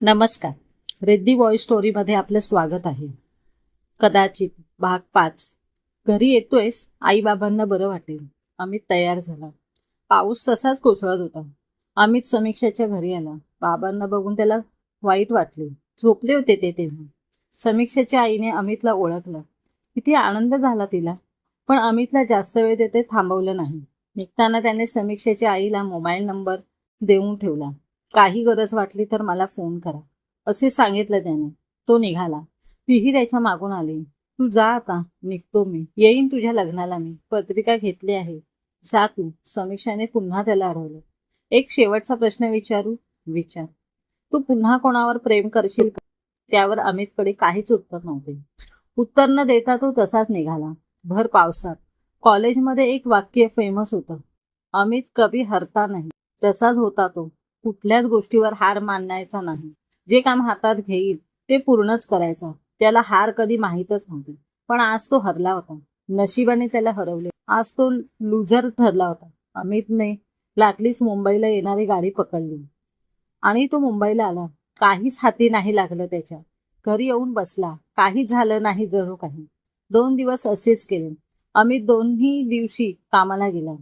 नमस्कार. रेद्दी बॉय स्टोरीमध्ये आपलं स्वागत आहे. कदाचित भाग पाच. घरी येतोयस आईबाबांना बरं वाटेल. अमित तयार झाला. पाऊस तसाच कोसळत होता. अमित समीक्षाच्या घरी आला. बाबांना बघून त्याला वाईट वाटले. झोपले होते ते तेव्हा. समीक्षाच्या आईने अमितला ओळखलं. किती आनंद झाला तिला. पण अमितला जास्त वेळ तेथे थांबवलं नाही. निघताना त्याने समीक्षेच्या आईला मोबाईल नंबर देऊन ठेवला. काही गरज वाटली तर मला फोन करा. असे सांगितलं त्याने. तो निघाला. तीही त्याच्या मागून आली. तू जा आता. निघतो मी. येईन तुझ्या लग्नाला मी. पत्रिका घेतली आहे. जा तू. समीक्षाने पुन्हा त्याला अडवलं. एक शेवटचा प्रश्न विचारू? विचार. तू पुन्हा कोणावर प्रेम करशील का? त्यावर अमितकडे काहीच उत्तर नव्हते. उत्तर न देता तो तसाच निघाला. भर पावसात. कॉलेजमध्ये एक वाक्य फेमस होतं. अमित कभी हरता नाही. तसाच होता तो. कुठल्याच गोष्टीवर हार मानायचा नाही. जे काम हातात घेईल ते पूर्णच करायचं. त्याला हार कधी माहीतच नव्हते. पण आज तो हरला होता. नशिबाने त्याला हरवले. आज तो लुझर ठरला होता. अमितने लागलीच मुंबईला येणारी गाडी पकडली. आणि तो मुंबईला आला. काहीच हाती नाही लागलं त्याच्या. घरी येऊन बसला. काहीच झालं नाही जणू काही. दोन दिवस असेच केले. अमित दोन्ही दिवशी कामाला गेला.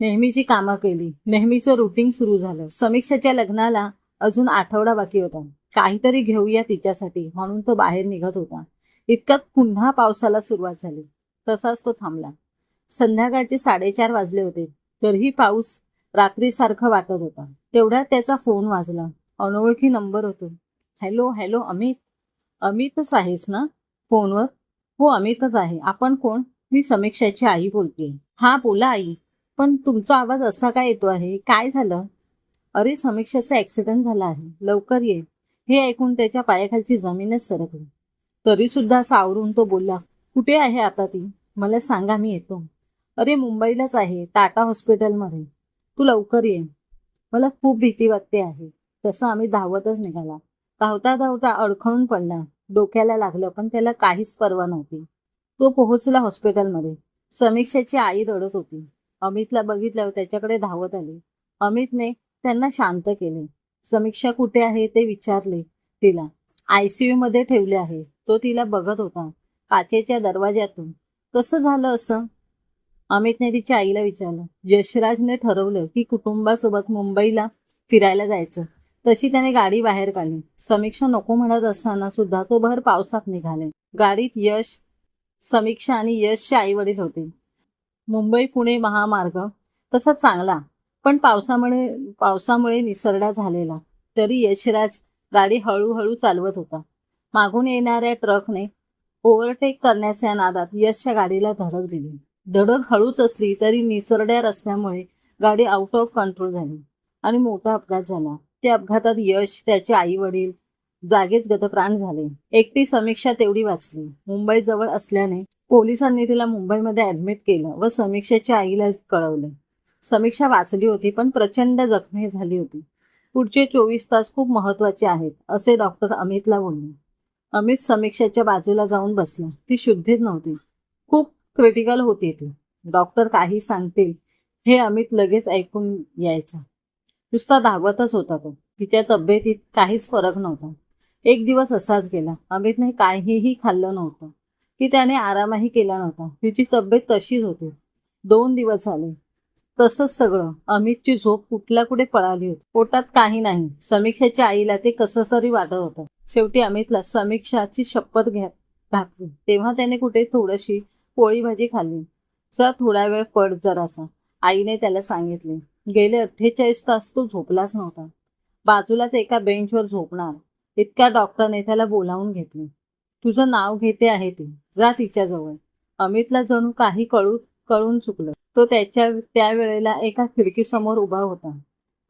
नेहमीची कामं केली. नेहमीचं रुटीन सुरू झालं. समीक्षाच्या लग्नाला अजून आठवडा बाकी होता. काहीतरी घेऊया तिच्यासाठी म्हणून तो बाहेर निघत होता. इतक्यात पुन्हा पावसाला सुरुवात झाली. तसाच तो थांबला. संध्याकाळचे साडेचार वाजले होते. तरीही पाऊस रात्रीसारखं वाटत होता. तेवढ्यात त्याचा फोन वाजला. अनोळखी नंबर होतो. Hello hello Amit. अमितच आहेस ना? फोनवर हो अमितच आहे. आपण कोण? मी समीक्षाची आई बोलते हा बोला आई. पण तुमचा आवाज असा काय येतो आहे? काय झालं? अरे समीक्षाचा ऍक्सिडेंट झाला आहे. लवकर ये. हे ऐकून त्याच्या पायाखालची जमीनच सरकली. तरी सुद्धा सावरून तो बोलला कुठे आहे आता ती? मला सांगा मी येतो. अरे मुंबईलाच आहे टाटा हॉस्पिटलमध्ये. तू लवकर ये. मला खूप भीती वाटते आहे. तसं आम्ही धावतच निघाला. धावता धावता अडखळून पडला. डोक्याला लागलं पण त्याला काहीच पर्वा नव्हती. तो पोहोचला हॉस्पिटलमध्ये. समीक्षाची आई रडत होती. अमितला बघितल्यावर त्याच्याकडे धावत आली. अमितने त्यांना शांत केले. समीक्षा कुठे आहे ते विचारले तिला. आयसीयू मध्ये ठेवले आहे. तो तिला बघत होता. काचेच्या दरवाज्यातून. कसं झालं असं? अमितने तिच्या आईला विचारलं. यशराजने ठरवलं की कुटुंबासोबत मुंबईला फिरायला जायचं. तशी त्याने गाडी बाहेर काढली. समीक्षा नको म्हणत असताना सुद्धा तो भर पावसात निघाले. गाडीत यश समीक्षा आणि यशचे आई वडील होते. मुंबई पुणे महामार्ग तसा चांगला पण पावसामुळे पावसामुळे निसरडा झालेला. तरी यशराज गाडी हळूहळू चालवत होता. मागून येणाऱ्या ट्रकने ओव्हरटेक करण्याच्या नादात यशच्या गाडीला धडक दिली. धडक हळूच असली तरी निसरड्या रस्त्यामुळे गाडी आउट ऑफ कंट्रोल झाली आणि मोठा अपघात झाला. त्या अपघातात यश त्याचे आई वडील जागेच गतप्राण झाले. एकटी समीक्षा तेवढी वाचली. मुंबई जवळ असल्याने पोलिसांनी तिला मुंबईमध्ये ऍडमिट केलं व समीक्षाच्या आईला कळवले. समीक्षा वाचली होती पण प्रचंड जखमी झाली होती. पुढचे चोवीस तास खूप महत्त्वाचे आहेत असे डॉक्टर अमितला बोलले. अमित समीक्षाच्या बाजूला जाऊन बसला. ती शुद्धीत नव्हती. खूप क्रिटिकल होती ती. डॉक्टर काही सांगतील हे अमित लगेच ऐकून यायचा. नुसता धावतच होता तो. तिच्या तब्येतीत काहीच फरक नव्हता. एक दिवस असाच गेला. अमितने काहीही खाल्लं नव्हतं. की त्याने आरामही केला नव्हता. तिची तब्येत तशीच होती. दोन दिवस झाले. तसंच सगळं. अमितची झोप कुठल्या कुठे पळाली होती. पोटात काही नाही. समीक्षाच्या आईला ते कसं तरी वाटत होतं. शेवटी अमितला समीक्षाची शपथ घ्या घातली. तेव्हा त्याने कुठे थोडीशी पोळी भाजी खाल्ली. सर थोडा वेळ पड जरासा. आईने त्याला सांगितले. गेले अठ्ठेचाळीस तास तो झोपलाच नव्हता. बाजूलाच एका बेंचवर झोपणार. इतक्या डॉक्टरने त्याला बोलावून घेतले. तुझं नाव घेते आहे ती. जा तिच्याजवळ. अमितला जणू काही कळू कळून चुकलं. तो त्याच्या त्यावेळेला एका खिडकीसमोर उभा होता.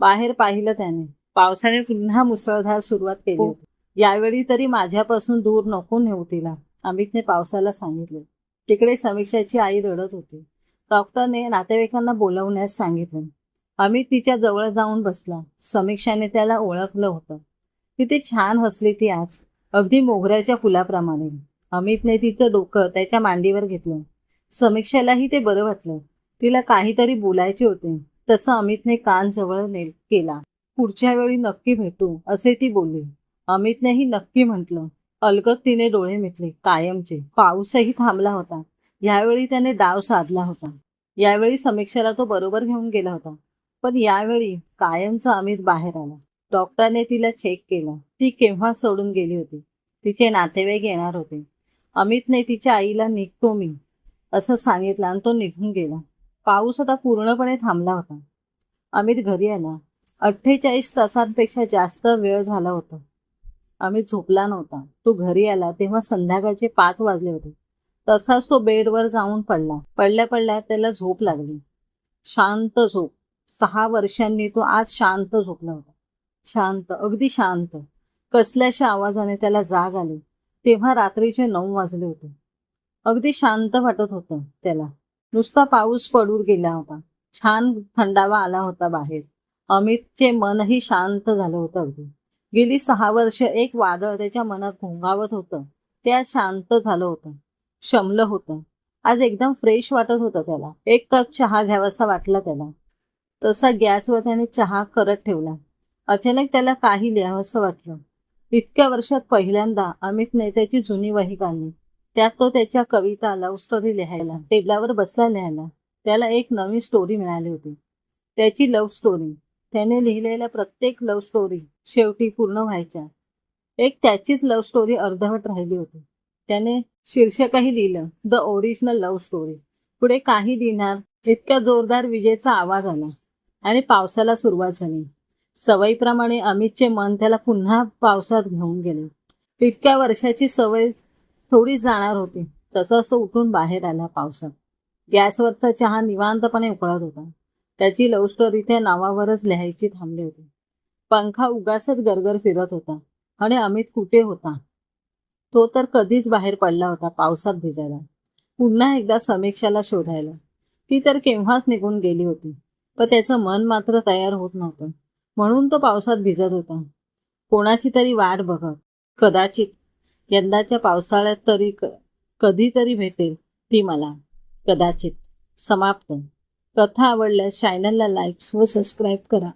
बाहेर पाहिलं त्याने. पावसाने पुन्हा मुसळधार सुरुवात केली होती. यावेळी तरी माझ्यापासून दूर नको नेऊ तिला अमितने पावसाला सांगितले. तिकडे समीक्षाची आई रडत होती. डॉक्टरने नातेवाईकांना बोलवण्यास सांगितले. अमित तिच्या जवळ जाऊन बसला. समीक्षाने त्याला ओळखलं होतं. किती छान हसली ती आज. अगदी मोगऱ्याच्या फुलाप्रमाणे. अमितने तिचं डोकं त्याच्या मांडीवर घेतलं. समीक्षालाही ते बरं वाटलं. तिला काहीतरी बोलायचे होते. तसं अमितने कान जवळ नेल केला. पुढच्या वेळी नक्की भेटू असे ती बोलली. अमितनेही नक्की म्हटलं. अलगत तिने डोळे मिटले कायमचे. पाऊसही थांबला होता. यावेळी त्याने डाव साधला होता. यावेळी समीक्षेला तो बरोबर घेऊन गेला होता. पण यावेळी कायमचा अमित बाहेर आला. डॉक्टरने तिला चेक केलं. ती केव्हा सोडून गेली होती? तिचे नातेवाईक येणार होते. अमितने तिच्या आईला निघतो मी असं सांगितलं आणि तो निघून गेला. पाऊस आता पूर्णपणे थांबला होता. अमित घरी आला. अठ्ठेचाळीस तासांपेक्षा जास्त वेळ झाला होता. अमित झोपला नव्हता. तो घरी आला तेव्हा संध्याकाळचे पाच वाजले होते. तसाच तो बेडवर जाऊन पडला. पडल्या पडल्या त्याला झोप लागली. शांत झोप. सहा वर्षांनी तो आज शांत झोपला होता. शांत अगदी शांत. कसल्याशा आवाजाने त्याला जाग आली. तेव्हा रात्रीचे नऊ वाजले होते. अगदी शांत वाटत होतं त्याला. नुसता पाऊस पडून गेला होता. छान थंडावा आला होता बाहेर. अमितचे मनही शांत झालं होतं अगदी. गेली सहा वर्ष एक वादळ त्याच्या मनात घोंगावत होतं. ते आज शांत झालं होतं. शमलं होतं. आज एकदम फ्रेश वाटत होतं त्याला. एक कप चहा घ्यावासा वाटला त्याला. तसा गॅसवर त्याने चहा करत ठेवला. अचानक त्याला काही लिहावंसं वाटलं. इतक्या वर्षात पहिल्यांदा अमितने त्याची जुनी वही काढली. त्यात तो त्याच्या कविता लव्ह स्टोरी लिहायला टेबलावर बसला लिहायला. त्याला एक नवी स्टोरी मिळाली होती. त्याची लव्ह स्टोरी त्याने लिहिलेल्या प्रत्येक लव्ह स्टोरी शेवटी पूर्ण व्हायच्या. एक त्याचीच लव्ह स्टोरी अर्धवट राहिली होती. त्याने शीर्षकही लिहिलं द ओरिजिनल लव्ह स्टोरी पुढे काही दिनार इतक्या जोरदार विजेचा आवाज आला आणि पावसाला सुरुवात झाली. सवयीप्रमाणे अमितचे मन त्याला पुन्हा पावसात घेऊन गेले. इतक्या वर्षाची सवय थोडी जाणार होती. तसंच तो उठून बाहेर आला पावसात. गॅसवरचा चहा निवांतपणे उकळत होता. त्याची लव्ह स्टोरी त्या नावावरच लिहायची थांबली होती. पंखा उगाचच गरगर फिरत होता आणि अमित कुठे होता? तो तर कधीच बाहेर पडला होता पावसात भिजायला. पुन्हा एकदा समीक्षाला शोधायला. ती तर केव्हाच निघून गेली होती. पण त्याचं मन मात्र तयार होत नव्हतं. म्हणून तो पावसात भिजत होता. कोणाची तरी वाट बघत कदाचित यंदाच्या पावसाळ्यात तरी क कधीतरी भेटेल ती मला. कदाचित समाप्त. कथा आवडल्यास चॅनलला लाईक्स व सबस्क्राईब करा.